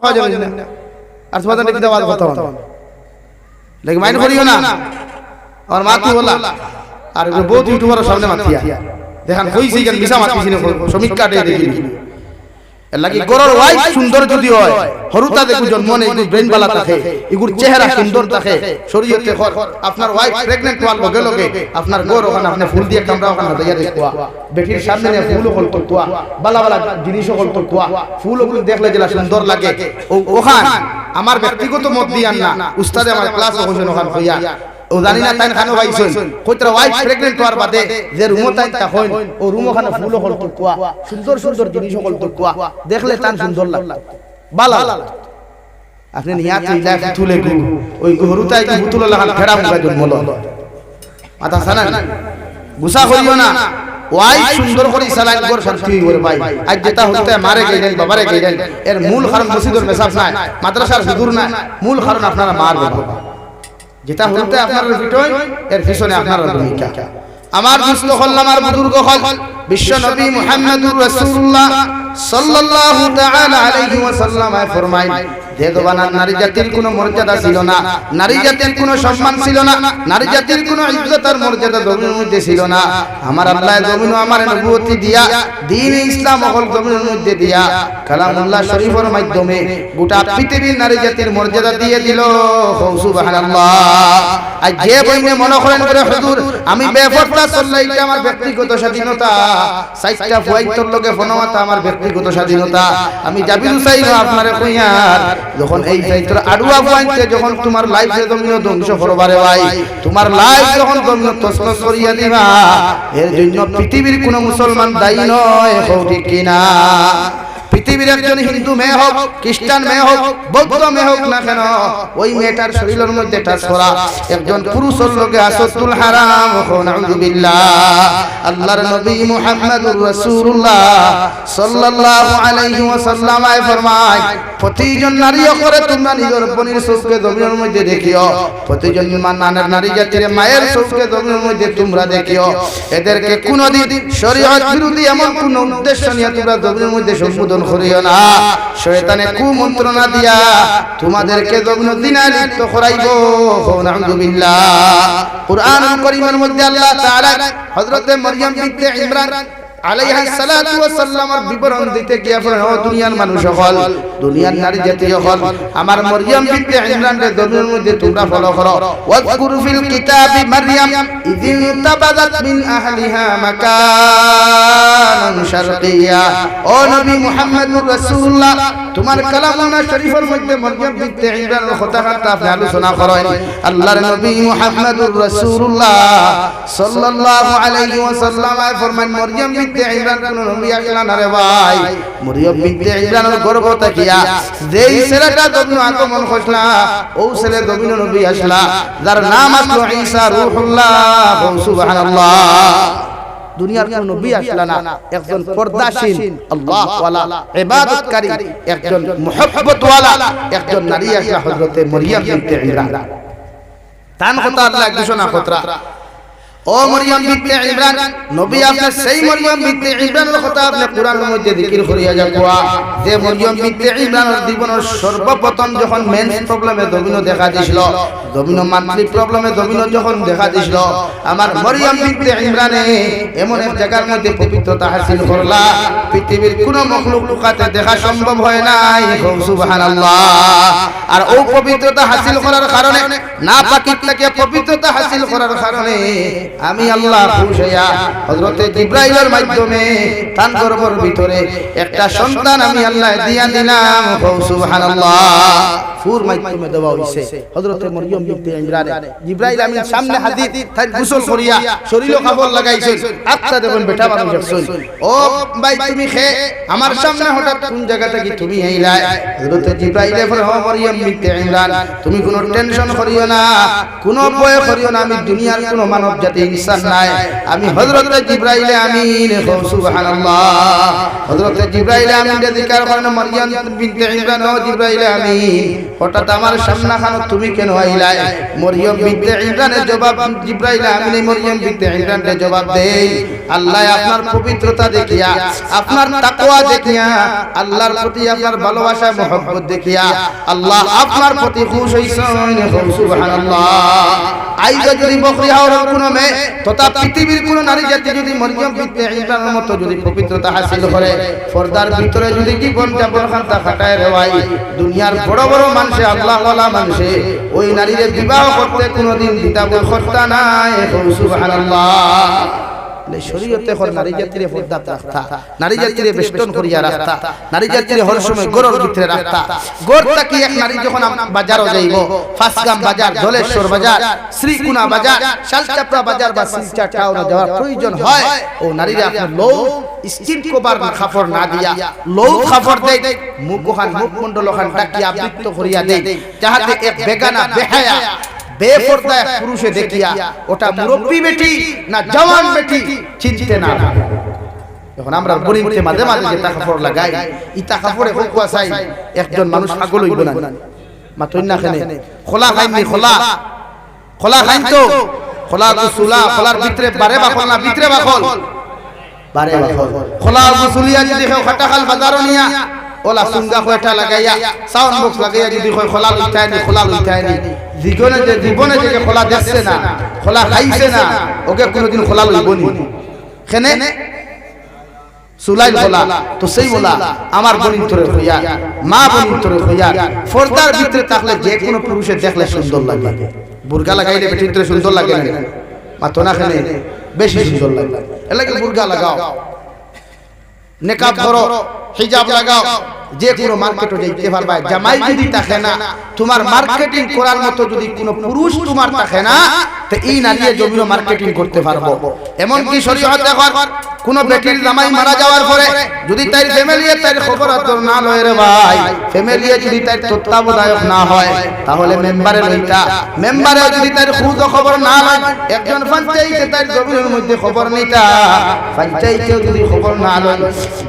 খাওয়া যাবে না। আর তোমাদের নাকি দেওয়ার কথা লেকিন মাইন্ড করিও না। আমার মা তুই বলা আর বহুত ইউটিউবার সামনে মাতিয়া। দেখান কইছি কেন? মিশা মাতিছি না সমীক্ষা দে দেখি লাগি গরর ওয়াইফ সুন্দর যদি হয় হরুতা দেখু জন্ম নেই একটু ব্রেন বালা থাকে চেহারা সুন্দর থাকে শরীয়তে হর আপনার ওয়াইফ প্রেগনেন্ট হওয়ার লগে লগে আপনার গোর ওখানে আপনি ফুল দিয়ে কামড়া ওখানে দেখুয়া বেটির সামনে ফুল হল তো কুয়া বালা বালা জিনিস হল তো কুয়া ফুল ওগুলো দেখলে যেটা সুন্দর লাগে। ও ওখান আমার ব্যক্তিগত মত দিয়ান না উস্তাদে আমার ক্লাস ওখান হইয়া ও জানি না তাই খানো পাইছেন কইতরা ওয়াইফ প্রেগনেন্ট হওয়ার বাদে যে রুমো তাই তা হইন ও রুমো খানে ফুল হল তো কুয়া সুন্দর সুন্দর জিনিস হল তো কুয়া দেখলে তান সুন্দর লাগতো। বালা। আপনি নিয়া তুইলা তুলে গু ওই কি লাগান ফেড়া মুগা জন্ম ল মাথা সানা গুসা করিও না। ওয়াই সুন্দর করে সালাইন কর শান্তি ভাই। আজ যেটা হতে মারে গেলেন বাবারে গেলেন এর মূল কারণ মসজিদের মেসাব নাই মাদ্রাসার হুজুর নাই মূল কারণ আপনারা মার বাবা যেটা হলতে আপনার পিটন এর পিছনে আপনার ভূমিকা। আমার দুস্থ হল আমার বুজুর্গ হল রাসূলুল্লাহ সাল্লাল্লাহু তাআলা আলাইহি ওয়াসাল্লাম নারী জাতির কোনো মর্যাদা ছিল না, নারী জাতির কোনো সম্মান ছিল না, নারী জাতির কোনো ইজ্জত আর মর্যাদা জমিনের মধ্যে ছিল না। আমার আল্লাহ জমিন আমার নবুয়তি দিয়া ইসলাম জমিনের মধ্যে দিয়া, কালামুল্লাহ শরীফের মাধ্যমে গোটা পৃথিবীর নারী জাতির মর্যাদা দিয়ে দিল। সুবহানাল্লাহ। আর যে বইনে মনে করেন করে, হুজুর, আমি বেপরদা চললে এটা আমার ব্যক্তিগত স্বাধীনতা। সাইটটা ফুয়াইতর লগে ফোনমাতা আমার ব্যক্তিগত স্বাধীনতা। আমি জাবিরু চাই না আপনারে কইয়ার যখন এই সাইটর আডুয়া ফুয়াইতে যখন তোমার লাইফে জমিন ধ্বংস করবারে ভাই, তোমার লাইফ যখন জমিন তসনস করিয়া দিবা, এর জন্য পৃথিবীর কোন মুসলমান দায়ী নয় হোক কিনা? পৃথিবীর একজন হিন্দু মেয়ে হোক, খ্রিস্টান মেয়ে হোক, বৌদ্ধ মেয়ে হোক না কেন, ওই মেয়েটার শরীরের মধ্যে টাচ করা একজন পুরুষের লোকে আসতুল হারাম আল্লাহর নবী মুহাম্মদুর রাসূলুল্লাহ সাল্লাল্লাহু আলাইহি ওয়াসাল্লাম আয় ফরমায়, প্রতিজন নারী করে তোমরা নিজের বনির চৌকে জমিনের মধ্যে দেখিও। প্রতিজন মানানের নারী জাতির মায়ের চৌকে জমিনের মধ্যে তোমরা দেখিও। এদেরকে কোনদিন শরীয়ত বিরোধী এমন কোন উদ্দেশ্য নিয়ে তোমরা জমিনের মধ্যে সম্বোধন করিও না। শয়তানে কুমন্ত্রণা দিয়া তোমাদেরকে জমিন দিনা লিপ্ত করাইব নাউযুবিল্লাহ কুরআন করিমের মধ্যে আল্লাহ তাআলা হযরতে মরিয়ম বিনতে ইমরান আলাইহা সালাতু ওয়া সাল্লামের বিবরণ দিতে গিয়ে বলেন ও দুনিয়ার মানুষ হল দুনিয়ার নারী জাতীয় হল আমার মরিয়ম বিনতে ইমরান রে দুনিয়ার মধ্যে তোমরা ফলো করো ওয়াজকুর ফিল কিতাবি মারইয়াম ইদিন তাবাদাত মিন আহলিহা মাকানান শারকিয়া ও নবী মুহাম্মদুর রাসূলুল্লাহ তোমার কালামুনা শরীফের মধ্যে মরিয়ম বিনতে ইমরানের কথাটা আপনি আলোচনা করেন আল্লাহর নবী মুহাম্মদুর রাসূলুল্লাহ সাল্লাল্লাহু আলাইহি ওয়াসাল্লাম ফরমান মরিয়ম বিনতে ইমরান কোন নবী আসলা না রে ভাই? মরিয়ম বিনতে ইমরানের গর্ভ তাকিয়া যেই ছেলেটা দবিন আগমন হইছলা ও ছেলে দবিন নবী আসলা, যার নাম আসলো ঈসা রূহুল্লাহ, সুবহানাল্লাহ। দুনিয়ার কোন নবী আসলা না, একজন পর্দাশীল, আল্লাহ ওয়ালা ইবাদতকারী, একজন মুহাব্বত ওয়ালা একজন নারী আসলা হযরতে মরিয়ম বিনতে ইমরান। তান কথা আল্লাহ ঘোষণা কতরা ও মরিয়ম বিনতে ইমরান, নবী আপনার সেই মরিয়ম বিনতে ইমরানের কথা আপনি কোরআনের মধ্যে জিকির করিয়া যাকুয়া যে মরিয়ম বিনতে ইমরানের জীবনের সর্বপ্রথম যখন মেন্স প্রবলেমে দমিন দেখা দিছিল দমিন মান্থলি প্রবলেমে দমিন যখন দেখা দিছিল, আমার মরিয়ম বিনতে ইমরানে এমন এক জায়গার মধ্যে পবিত্রতা হাসিল করলা, পৃথিবীর কোন মখলুক লুকাতে দেখা সম্ভব হয় নাই সুবহানাল্লাহ। আর ও পবিত্রতা হাসিল করার কারণে না পাকিত থেকে পবিত্রতা হাসিল করার কারণে আমি আল্লাহ খুশিয়া হযরতে জিব্রাইলের মাধ্যমে তান গর্ভের ভিতরে একটা সন্তান আমি আল্লাহ দিয়া দিলাম। সুবহানাল্লাহ। ফুর মাধ্যমে দেওয়া হইছে। হযরতে মরিয়ম বিনতে ইমরান। জিব্রাইল আমিন সামনে হাদিস তাই গোসল করিয়া শরীরে কাপড় লাগাইছে আত্মা দেখুন, বেটা মানুষ শুন ও ভাই, তুমি খে, আমার সামনে হঠাৎ কোন জায়গা থেকে তুমি আইলা? হযরতে জিব্রাইল বলে ও মরিয়ম বিনতে ইমরান, তুমি কোনো টেনশন করিও না। কোনো ভয় করিও না, আমি দুনিয়ার কোনো মানব জাতি ইনসান নাই। আমি হযরতে জিব্রাইল আমিন সুবহানাল্লাহ। হযরতে জিব্রাইল আমিন রে জিকির করেন, মরিয়ম বিনতে ইমরান, ও জিব্রাইল আমিন। হঠাৎ আমার সামনা খানো তুমি কেন আইলাই? মরিয়ম বিনতে ইমরানের জবাব আমিন মরিয়ম বিনতে ইমরানের জবাব দেই। আল্লাহ আপনার পবিত্রতা দেখিয়া, আপনার তাকওয়া দেখিয়া, আল্লাহর প্রতি আপনার ভালোবাসা দেখিয়া, আল্লাহ আপনার প্রতি খুশ হইছেন। সুবহানাল্লাহ। আইজ যদি বকরি হাওড়ের কোন মেয়ে, তথা পৃথিবীর কোন নারী জাতি যদি মরিয়ম বিনতে ইমরানের মতো যদি পবিত্রতা হাসিল করে পর্দার ভিতরে যদি জীবন যাপন খান্তা খাটায় রেওয়াই দুনিয়ার বড় বড় মানুষে আল্লাহ ওয়ালা মানুষে ওই নারীরে বিবাহ করতে কোনোদিন দিতাবুল সত্তা নাই। সুবহানাল্লাহ। বলে শরীয়তে হর নারী জাতিরে পর্দা রাখতা নারী জাতিরে বেষ্টন করিয়া রাখতা নারী জাতিরে হর সময় গরর ভিতরে রাখতা। গর তাকি এক নারী যখন বাজারও যাইব ফাসগাম বাজার জলেশ্বর বাজার শ্রীকুনা বাজার শালচাপড়া বাজার বা শিলচর টাউনে যাওয়ার প্রয়োজন হয় ও নারীরা আপনার লৌ স্কিন কভার খাফড় না দিয়া লৌ খাফড় দেয় মুখ ওখান ডাকিয়া আবৃত্ত করিয়া দেয় যাহাতে এক বেগানা বেহায়া। বেপর্দা এক পুরুষে দেখিয়া ওটা মুরব্বী বেটি না জওয়ান বেটি চিনতে না। এখন আমরা বলিতে মাঝে মাঝে যে টাকা কাপড় লাগাই ই টাকা কাপড়ে হোক চাই একজন মানুষ পাগল হইব না মাতই না খেনে। খোলা খাইনি খোলা। খোলা। খাইন তো খোলা গুসুলা খোলার ভিতরে বারে বাখল না ভিতরে বাখল বারে বাখল খোলা গুসুলিয়া যদি খাটাখাল বাজারও নিয়া ওলা সুঙ্গা কয়টা লাগাইয়া সাউন্ড বক্স লাগাইয়া যদি কয় খোলা লইতায় নি খোলা লইতায় নি জীবনে যে জীবনে যে খোলা দেখছে না, খোলা খাইছে না, ওকে কোনোদিন খোলা লইব নি। খেনে? সুলাই খোলা, তো সেই বলা আমার বনিন তোরে হইয়া, মা বনিন তোরে হইয়া ফর্দার ভিতরে থাকলে যে কোনো পুরুষে দেখলে সুন্দর বুরগা লাগাইলে সুন্দর লাগে না? বেশি সুন্দর লাগে। বুরগা লাগাও। নেকাব করো হিজাব লাগাও। যে কোনো মার্কেটে যাইতে পারবা। জামাই যদি থাকে না তোমার মার্কেটিং করার মতো যদি কোনো পুরুষ তোমার থাকে না তো এই নারীয়ে জমিও মার্কেটিং করতে পারব। এমন কি শরীয়ত দেখো কোন বেটির জামাই মারা যাওয়ার পরে যদি তার ফ্যামিলি তার খবর তোর না লয় রে ভাই ফ্যামিলি যদি তার তত্ত্বাবধায়ক না হয় তাহলে মেম্বারে লইতা মেম্বারে যদি তার খুদ খবর না লয় একজন পঞ্চায়েতে তার জমির মধ্যে খবর নিতা পঞ্চায়েতেও যদি খবর না লয়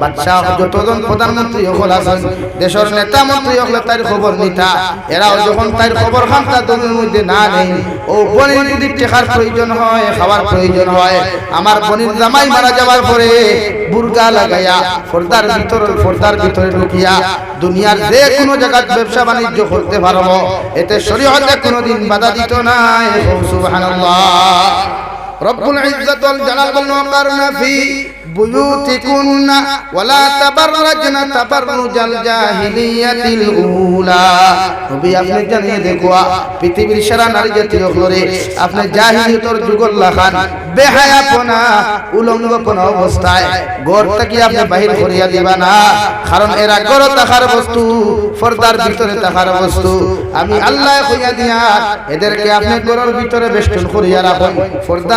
বাদশা যতজন প্রধানমন্ত্রী হল আছেন। দেশের নেতা মন্ত্রী হলে তার খবর নিতা এরাও যখন তার খবর খান তার জমির মধ্যে না নেই। ও বনির যদি টেকার প্রয়োজন হয় খাওয়ার প্রয়োজন হয় আমার বনির জামাই মারা যাওয়ার পরে বুরগা লাগাইয়া ফর্দার ভিতরে ফর্দার ভিতরে ঢুকিয়া দুনিয়ার যে কোনো জায়গায় ব্যবসা বাণিজ্য করতে পারব এতে শরীয়তে কোনোদিন বাধা দিত না সুবহানাল্লাহ। রব্বুল ইজ্জত ওয়াল জালাল বলেন ওয়াকারনা ফি বুয়ুতিকুন্না ওয়ালা তাবাররাজনা তাবাররুজাল জাহিলিয়াতিল উলা। নবী, আপনি জানিয়ে দেখো, পৃথিবীর সারা নারী জাতীয় হলরে আপনি জাহিলিয়তর যুগল লাখান বেহায়াপনা, উলঙ্গপনা অবস্থায়। গড় থেকে আপনি বাহির করিয়া দিবা না? কারণ এরা গড় তাকার বস্তু, পর্দার ভিতরে তাকার বস্তু। আমি আল্লাহ কইয়া দিয়া, এদেরকে আপনি গড়ের ভিতরে বেষ্টন করিয়া রাখুন। পর্দা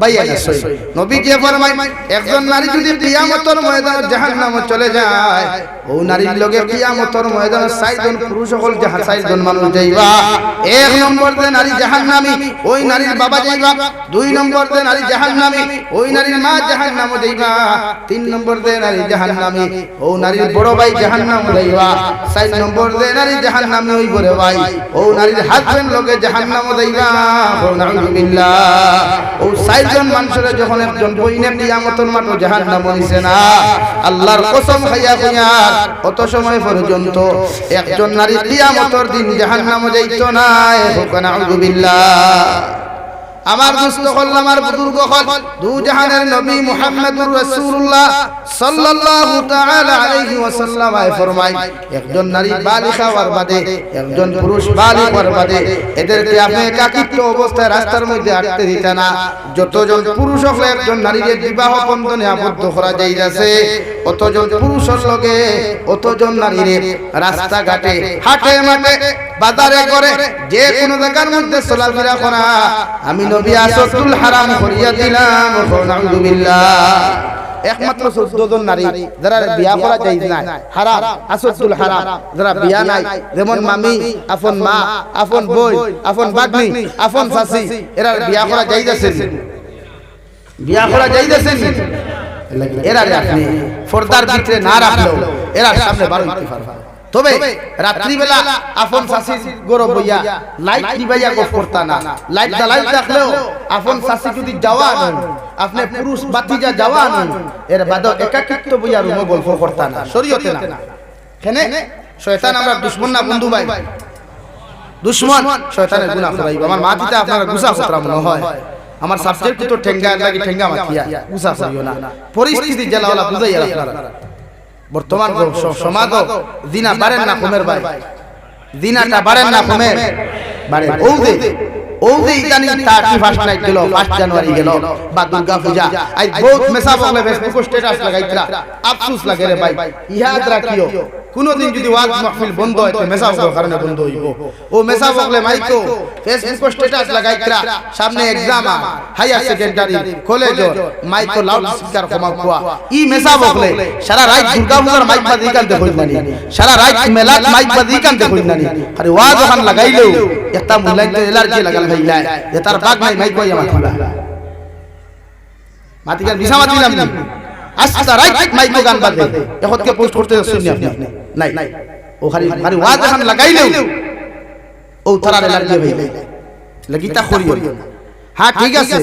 বাইয়া আসই নবী যে ফরমায় একজন নারী যদি কিয়ামতের ময়দানে জাহান্নামে চলে যায় ও নারীর লগে কিয়ামতের ময়দানে সাইজন পুরুষ হল যাহা সাইজন মানুষ যাইবা। এক নম্বর দে নারী জাহান্নামী ওই নারীর বাবা যাইবা। দুই নম্বর দে নারী জাহান্নামী ওই নারীর মা জাহান্নামে যাইবা। তিন নম্বর দে নারী জাহান্নামী ও নারীর বড় ভাই জাহান্নামে যাইবা। চার নম্বর দে নারী জাহান্নামে ওই বড় ভাই। ও নারীর হাজবেন্ড লগে জাহান্নামে যাইবা ও নাউযুবিল্লাহ ও চারজন মানুষের যখন একজন বইনে নিয়ামতন মাঠ জাহান নাম হইছে না, আল্লাহর কসম খাইয়া খাইয়া কত সময় পর্যন্ত একজন নারী কিয়ামতের দিন জাহান নাম যাইতো না হোক নাউযুবিল্লাহ আমার দুস্থ হল আমার বুজুর্গ হল দু জাহানের নবী মুহাম্মদুর রাসূলুল্লাহ সাল্লাল্লাহু তাআলা আলাইহি ওয়াসাল্লাম আয় ফরমায়, একজন নারী হওয়ার বাদে একজন পুরুষ বালিক হওয়ার বাদে এদেরকে আপনি একাকিত্ব অবস্থায় রাস্তার মধ্যে হাঁটতে দিতে না। যতজন পুরুষ হলে একজন নারীকে বিবাহ বন্ধনে আবদ্ধ করা অতজন পুরুষের লগে অতজন রাস্তাঘাটে হাটে মাঠে বাজারে করে, যে কোনো জায়গার মধ্যে চলাফেরা করা। আমি নবী আসতুল হারাম করিয়া দিলাম নাউযুবিল্লাহ একমাত্র চোদ্দ জন নারী, যারা বিয়া করা হারাম, আসদুল হারাম। যারা বিয়া নাই, যেমন মামি, আপন মা, আপন বই, আপন বাগনি, আপন শাসি এরা বিয়া করা যাইতেছে বিয়া করা যাইতেছে এরা আপনি ফর্দার ভিতরে না রাখলেও এরা সামনে বারো তবে রাত্রিবেলা আপন শাসি গরব হইয়া লাইট নিবাইয়া গপ করতা না। লাইট জ্বালাই থাকলেও আপন শাসি যদি যাওয়া নন আপনি পুরুষ বাতিজা যাওয়া নন এর বাদ একাকিত্ব বইয়া রুমে গল্প করতা না। শরীয়তে না। কেনে শয়তান আমরা দুশ্মন না বন্ধু ভাই। দুশ্মন শয়তানের গুনাহ করাইব। আমার মা পিতা আপনারা গুসা খতরা মনে হয়। আমার সাবজেক্ট তো ঠেঙ্গা লাগি ঠেঙ্গা মাখিয়া গুসা করিও না পরিস্থিতি জেলাওয়ালা বুঝাইয়া আপনারা বর্তমান সমাজ দিনা বাড়েন না কমের বাড়ে দিনাটা বাড়েন না কমের। বাড়ে ওদে ওদে ইদানি থার্টি ফার্স্ট নাইট গেল ফার্স্ট জানুয়ারি গেল, বা দুর্গা পূজা। আই, বহুত মেসা বলে ফেসবুক স্ট্যাটাস লাগাইতরা আফসোস লাগে রে ভাই ইহাদ রাখিও কোনদিন যদি বন্ধ হয় কারণে বন্ধ হইব। ও মেসা বলে মাইকো ফেসবুক স্ট্যাটাস লাগাইতরা সামনে এক্সাম হাইয়ার সেকেন্ডারি কলেজ মাইকো লাউড স্পিকার কমা কুয়া ই মেসা বলে সারা রাত দুর্গা মাইক বাজি কানতে হইল নানি। সারা রাত মেলাত মাইক বাজি কানতে হইল নানি। আরে ওয়াজ ওখান লাগাইলেও একটা মুলাইতে এলার্জি লাগাল ভাইলা যে তার বাগ নাই মাইক বাজি মাথিলা মাতিকার বিছা মাতিলাম নি। আস্তা রাত মাইকো গান বাজে এখতকে পোস্ট করতে শুনি আপনি? নাই। ও খালি খালি ওয়াজ ওখান লাগাইলেও। ও তারা এলার্জি হইবে লাগিতা করিও হ্যাঁ ঠিক আছে।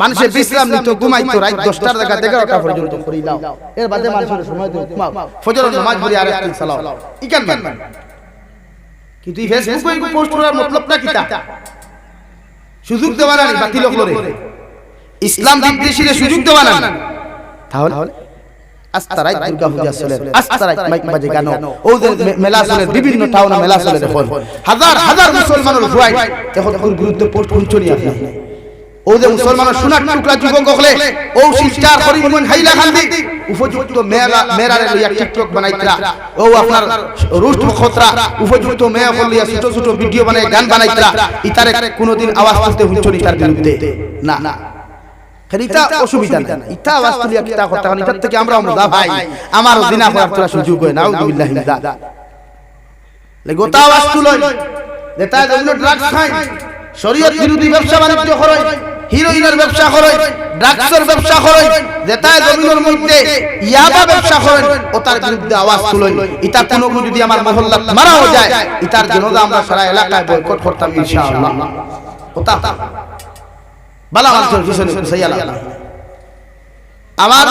মানুষের বিশ্রাম নিত ঘুমাইতো রাত দশটার জায়গা এগারোটা পর্যন্ত করি দাও এর বাদে মানুষের সময় দিও ফজর নামাজ পড়ি আর একদিন সালাও ইকান কিন্তু এই ফেসবুকে পোস্ট করার মতলবটা কিতা সুযোগ দেওয়া না বাতিল করে। ইসলাম বিদ্বেষীরে সুযোগ দেওয়া না তাহলে? আস্তারাই দুর্গা পূজা চলে। আস্তারাই মাইক বাজে গান ওদের মেলা চলে বিভিন্ন টাউনে মেলা চলে দেখুন। হাজার হাজার মুসলমানের ভুয়াই এখন বিরুদ্ধে পোস্ট শুনছনি আপনি ওদের মুসলমানের সোনার টুকরা যুবক হলে ও সিস্টার করিমন হাইলা খান্দি উপযুক্ত মেয়েরা লইয়া টিকটক বানাইতরা। ও আপনার রুষ্ট খতরা। উপযুক্ত মেয়ে বলিয়া ছোট ছোট ভিডিও বানাই গান বানাইতরা। ইতারে কোনোদিন আওয়াজ তুলতে হুঁচনি তার বিরুদ্ধে। না। না খালি অসুবিধা নেই। কিতা কারণ ইটার থেকে আমরা আমরা ভাই আমার দিনা করার তোরা সুযোগ হয় না। আউযুবিল্লাহি মিন যালিক লে গোটা আওয়াজ তুলই। যেটা ড্রাগস খায় শরীয়ত বিরোধী ব্যবসা বাণিজ্য করে হিরোইনের ব্যবসা করেন, ড্রাগসের ব্যবসা করেন, জেতায় জমিনের মধ্যে ইয়াবা ব্যবসা করেন ও তার বিরুদ্ধে আওয়াজ তুলেন। ইটা কোনো যদি আমার মহল্লা মারাও যায় ইটার জন্য আমরা সারা এলাকায় বয়কট করতাম ইনশাআল্লাহ। ওটা বালা মানুষের পিছনে আমার